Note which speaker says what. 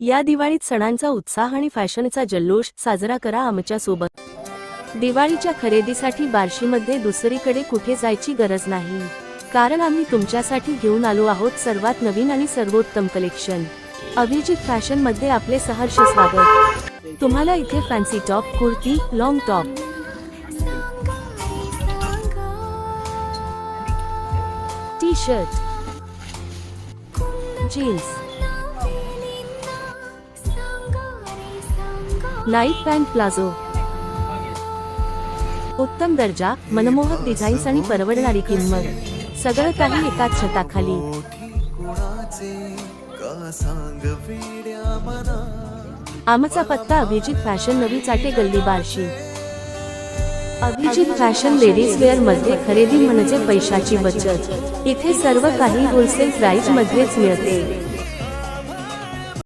Speaker 1: या दिवाळीत सणांचा उत्साह आणि फॅशनचा जल्लोष साजरा करा आमच्यासोबत. दिवाळीच्या खरेदीसाठी बार्शीमध्ये दुसरीकडे कुठे जायची गरज नाही. कारण आम्ही तुमच्यासाठी घेऊन आलो आहोत सर्वात नवीन आणि सर्वोत्तम कलेक्शन. अभिजित फॅशनमध्ये आपले सहर्ष स्वागत. तुम्हाला इथे fancy top kurti long top T shirt jeans night pant palazzo. उत्तम दर्जा मनमोहक डिझाईन्स आणि परवडणारी किंमत. सगळं काही एकाच छताखाली. आमचा पत्ता अभिजित फॅशन नवी चाटे गल्ली बारशी. अभिजित फॅशन लेडीज वेअरमध्ये खरेदी म्हणजे पैशाची बचत. इथे सर्व काही होलसेल प्राइस मध्येच मिळते.